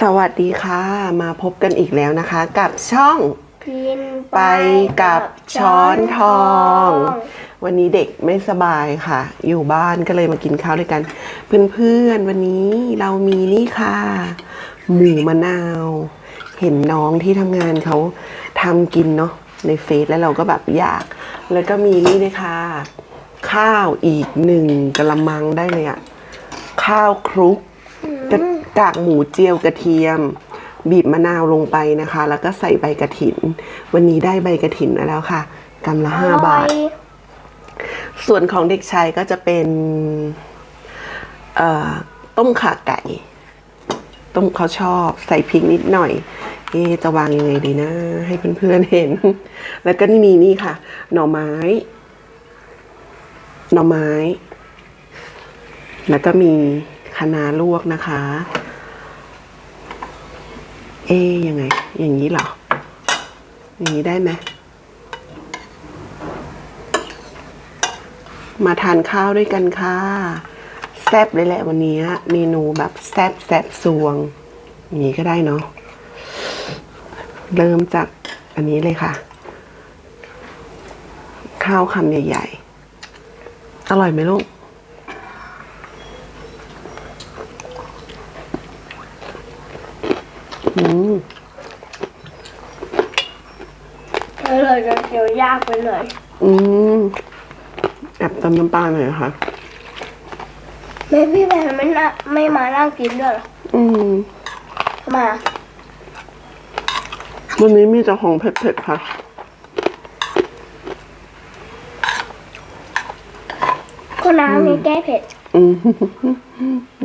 สวัสดีค่ะ มาพบกันอีกแล้วนะคะ กับช่องกินไปกับช้อนทอง วันนี้เด็กไม่สบายค่ะ อยู่บ้านก็เลยมากินข้าวด้วยกัน เพื่อนๆวันนี้เรามีนี่ค่ะ หมูมะนาว เห็นน้องที่ทำงานเขาทำกินเนาะในเฟซแล้วเราก็แบบอยาก แล้วก็มีนี่เลยค่ะข้าวอีกหนึ่งกระมังได้เลยอะข้าวคลุกกระ กากหมูเจียวกระเทียม บีบมะนาวลงไปนะคะ แล้วก็ใส่ใบกระถิน วันนี้ได้ใบกระถินมาแล้วค่ะกำละห้าบาท ส่วนของเด็กชายก็จะเป็นเอ่อต้มข่าไก่ ต้มเขาชอบ ใส่พริกนิดหน่อยเอ๊ะจะวางยังไงดีนะ ให้เพื่อนๆเห็น แล้วก็นี่มีนี่ค่ะ หน่อไม้ หน่อไม้ แล้วก็มีคะน้าลวกนะคะ เอ๊ยังไง อย่างนี้เหรอ อย่างนี้ได้ไหมมาทานข้าวด้วยกันค่ะ แซบเลยแหละวันนี้เมนูแบบแซบแซบซวง อย่างนี้ก็ได้เนาะเริ่มจากอันนี้เลยค่ะ ข้าวคำใหญ่ ๆ อร่อยไหมลูก อืมอร่อยจนเคี้ยวยากไปเลยอืมแอบเติมน้ำปลาหน่อยค่ะแม่พี่แพนไม่น่าไม่มานั่งกินด้วยเหรออืม มา วันนี้มีแต่ของเผ็ดๆค่ะ ก็น้ำมีแก้เผ็ด อืม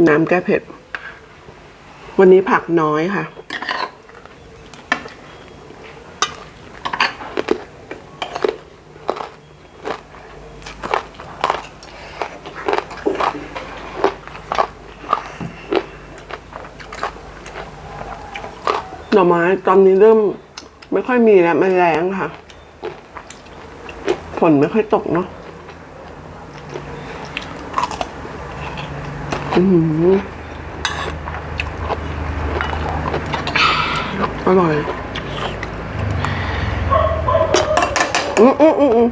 น้ำแก้เผ็ด วันนี้ผักน้อยค่ะ น่อไม้ตอนนี้เริ่ม ไม่ค่อยมีแล้วมันแรงค่ะ ฝนไม่ค่อยตกเนาะอืมอร่อย อืมอืมอืม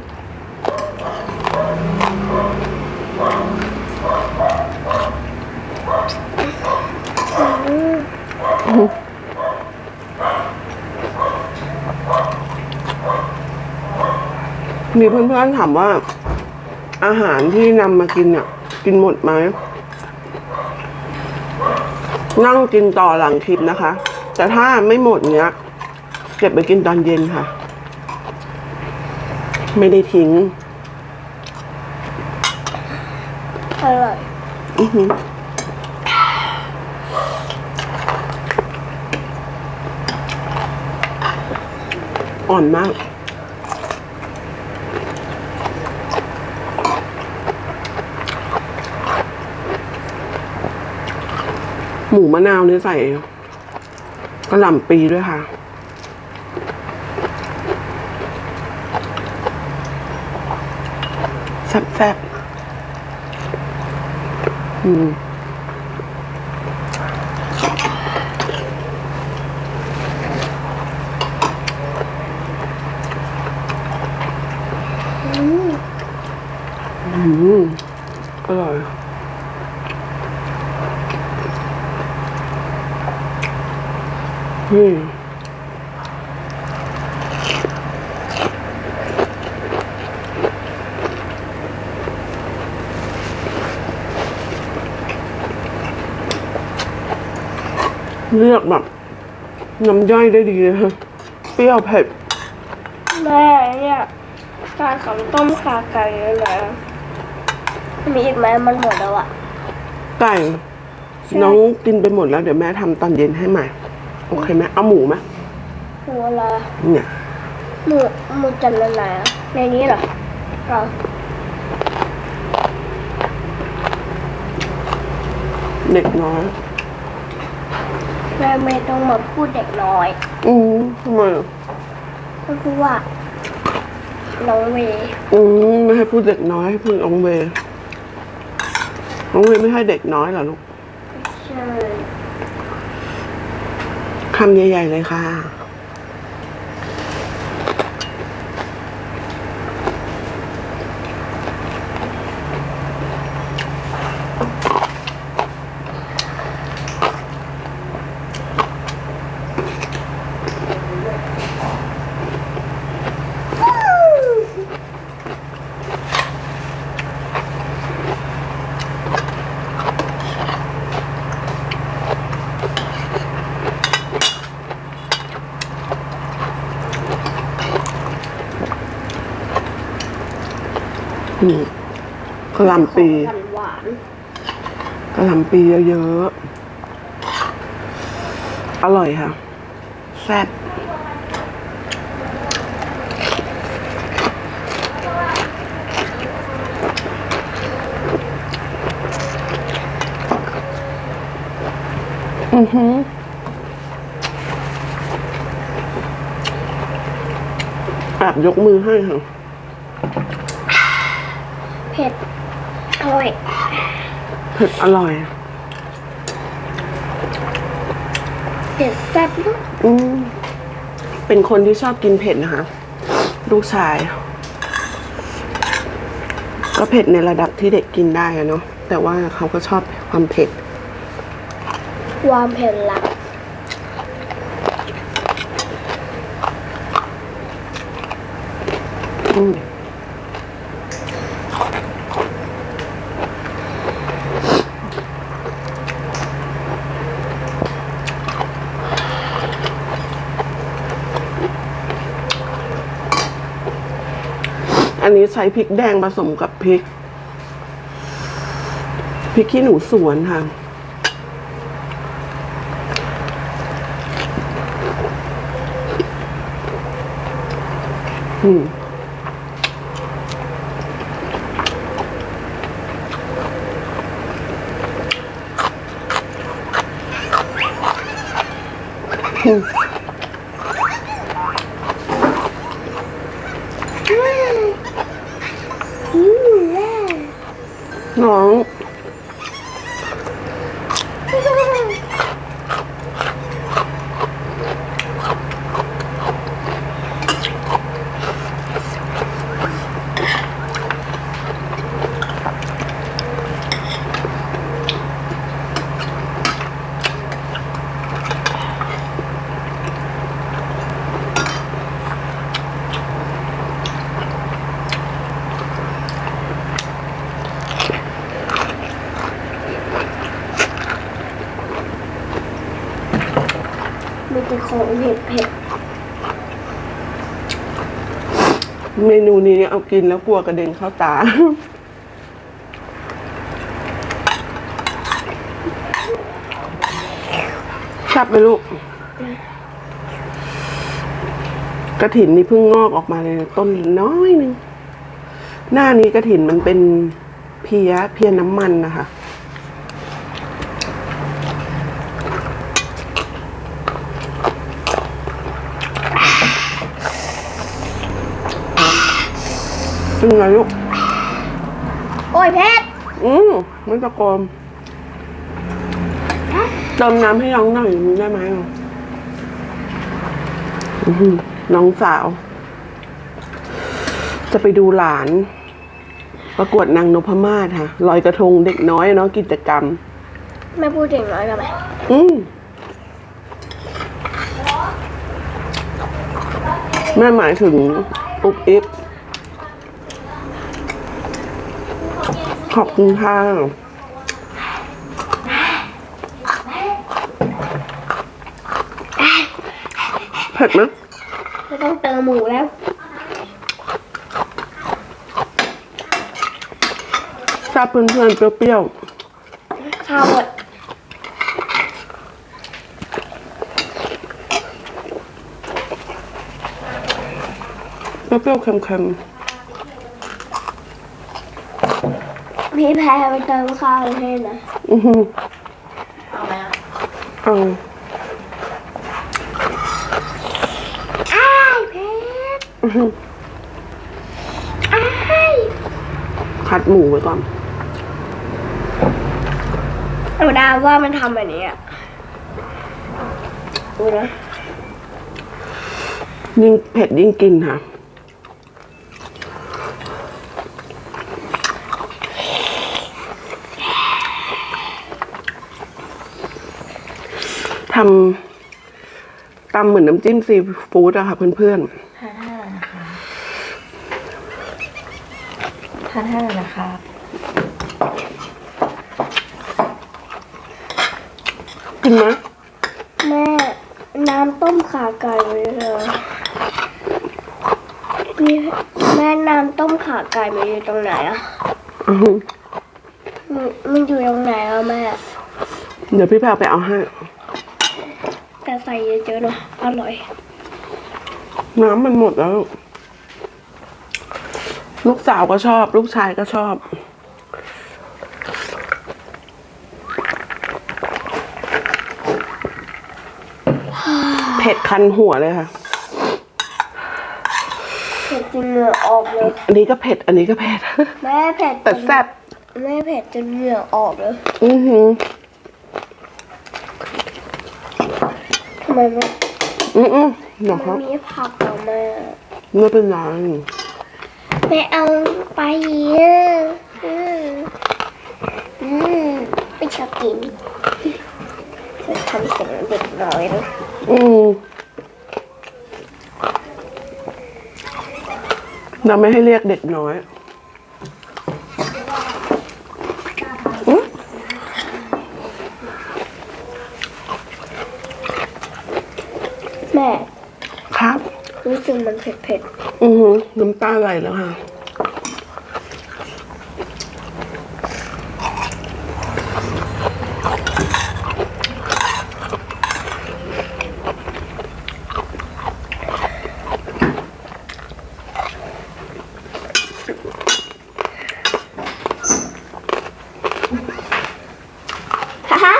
มมีเพื่อนๆถามว่า อาหารที่นำมากินเนี่ยกินหมดไหม นั่งกินต่อหลังคลิปนะคะ แต่ถ้าไม่หมดเนี้ย เก็บไปกินตอนเย็นค่ะ ไม่ได้ทิ้ง อร่อยอื้อหืออ่อนมาก หมูมะนาวเนี่ยใส่กระหล่ำปีด้วยค่ะ แซ่บๆอืม อืม อร่อย อืม เลือกแบบน้ำย่อยได้ดีเลยค่ะเปรี้ยวเผ็ดแม่เนี่ยการขำต้มขาไก่เลยนะมีอีกไหมมันหมดแล้วอะไก่น้องกินไปหมดแล้วเดี๋ยวแม่ทำตอนเย็นให้ใหม่ โอเคไหมเอาหมูไหมหัวละเนี่ยหมูหมูจันทร์ไหนอะในนี้เหรอเราเด็กน้อย แม่ไม่ต้องมาพูดเด็กน้อย อืมทำไมอะก็คือว่า น้องเวย์อืมไม่ให้พูดเด็กน้อยให้พูดน้องเวย์น้องเวย์ไม่ให้เด็กน้อยเหรอลูกใช่ำใหญ่ๆเลยค่ะ อืม กระหล่ำปีหวานกระหล่ำปีเยอะๆ อร่อยค่ะ แซ่บอือหือแอบยกมือให้ค่ะ เผ็ดอร่อย เผ็ดอร่อย เผ็ดแซ่บเนอะอืมเป็นคนที่ชอบกินเผ็ดนะคะ ลูกชาย ก็เผ็ดในระดับที่เด็กกินได้อะเนาะแต่ว่าเขาก็ชอบความเผ็ด ความเผ็ดหลักอืม อันนี้ใช้พริกแดงผสมกับพริกพริกขี้หนูสวนค่ะอืมอื เผ็ดเผ็ดเมนูนี้เนี่ยเอากินแล้วกลัวกระเด็นเข้าตาชับไหมลูก กระถินนี่เพิ่งงอกออกมาเลยต้นน้อยนึง หน้านี้กระถินมันเป็นเพียเพียน้ำมันนะคะ เป็นไงลูก โอ้ยเผ็ดอืมไม่ตะโกนเติมน้ำให้น้องหน่อยได้ไหมอะอื้อหือน้องสาว จะไปดูหลาน ประกวดนางนพมาศค่ะลอยกระทงเด็กน้อยเนาะกิจกรรมแม่พูดเด็กน้อยกันไหมอืมแม่หมายถึงอุบอิบ ขอบคุณค่ะเผ็ดไหมไม่ต้องเติมหมูแล้วทราบเพื่อนๆเปรี้ยวข้าวหมดๆเปรี้ยวๆเค็ม พี่แพรไปเติมข้าวให้นะๆอือหือเอาไหมอะเอาอ้ายเผ็ดอื้อหืออ้ายคัดหมูไว้ก่อน หนูดาวว่ามันทำแบบนี้อะดูนะ ยิ่งเผ็ดยิ่งกินค่ะ ทำตำเหมือนน้ำจิ้มซีฟู้ดอะค่ะเพื่อนทานให้หน่อยนะคะทานให้หน่อยนะคะๆกินไหมแม่ น้ำต้มขาไก่ไว้เลยนี่แม่น้ำต้มขาไก่มันอยู่ตรงไหนอะอื้อหือมันมันอยู่ตรงไหนอะแม่ เดี๋ยวพี่แพรไปเอาให้แต่ใส่เยอะๆเนาะอร่อย น้ำมันหมดแล้ว ลูกสาวก็ชอบ ลูกชายก็ชอบ เผ็ดคันหัวเลยค่ะ เผ็ดจนเหงื่อออกเลย อันนี้ก็เผ็ด อันนี้ก็เผ็ด แม่เผ็ดแต่แซ่บ แม่เผ็ดจนเหงื่อออกเลย อือหือ ทำไมไม่อืออือหรอคมัรันบมีผักเหรอแม่ไม่เป็นไรไม่เอาไปอะอืมอืมไม่ชอบกินจะทำเสียงเด็กน้อยนะอืมเราไม่ให้เรียกเด็กน้อยอืม แม่ ครับ รู้สึก มันเผ็ดเผ็ดอือหือน้ำตาไหลแล้วค่ะๆฮ่าฮ่า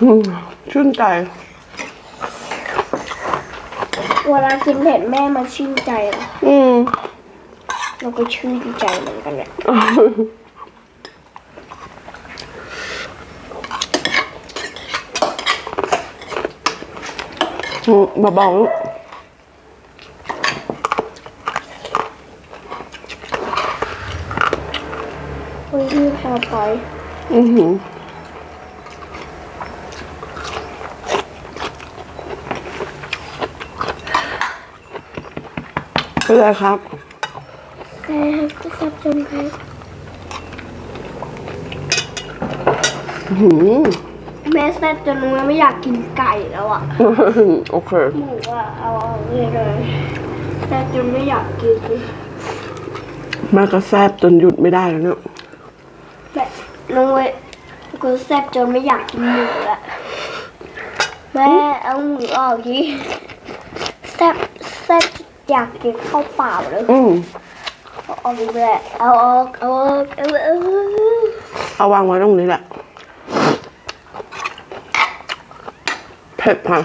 อืมชื่นใจ เวลากินเผ็ดแม่มันชื่นใจเหรออืมเราก็ชื่นใจเหมือนกันแหละอืมเบาๆลูกอุ้ยที่พาไป อือหือ เป็นไรครับแซ่บก็แซ่บจนไปอื้อหือแม่แซ่บจนหนูไม่อยากกินไก่แล้วอะ โอเค หมูอะเอาเอาเลยเลยแซ่บจนไม่อยากกินแม่ก็แซบจนหยุดไม่ได้แล้วเนี่ยแม่น้องเว้ยกูแซ่บจนไม่อยากกินหมูละแม่เอาหมูออกดิแซ่บแซ่บ อยากกินข้าวเปล่าเลยอืมเอาออกไปเลยเอาออกเอาออกเอาเอาเอาวางไว้ตรงนี้แหละ เผ็ดค่ะ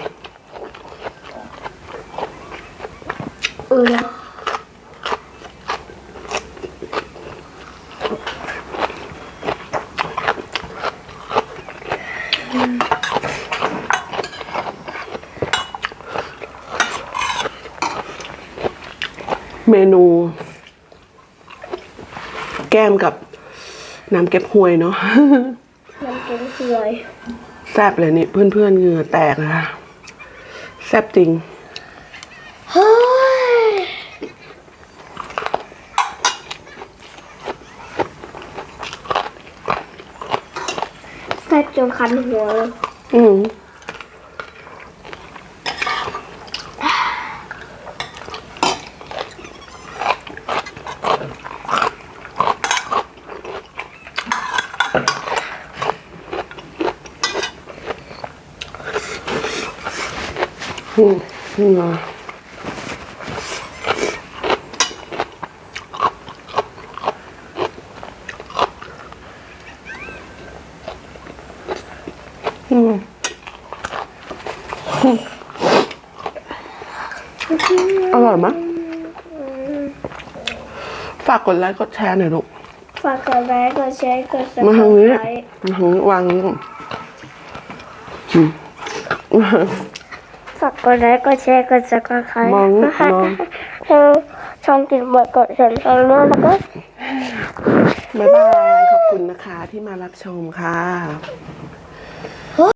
เออ เมนู แก้มกับน้ำเก็บหวยเนาะน้ำเก๊กฮวยแซบเลยนี่เพื่อนๆเหงื่อแตกนะคะแซบจริงเฮ้ยแซ่บจนคันหัวเลยอืมอื มเหงื่ออืมอร่อยไหมฝากกดไลค์กดแชร์หน่อยลูก ฝากกดไลค์กดแชร์กดซับมาสทางนี้ไครต์ มาทางนี้วางนี้ก่อนอืม กดไลค์กดแชร์กดซับสไครต์มองนะคะมองช่องติดบทกดสัญญาณแล้วก็บ๊ายบาย ขอบคุณนะคะที่มารับชมค่ะ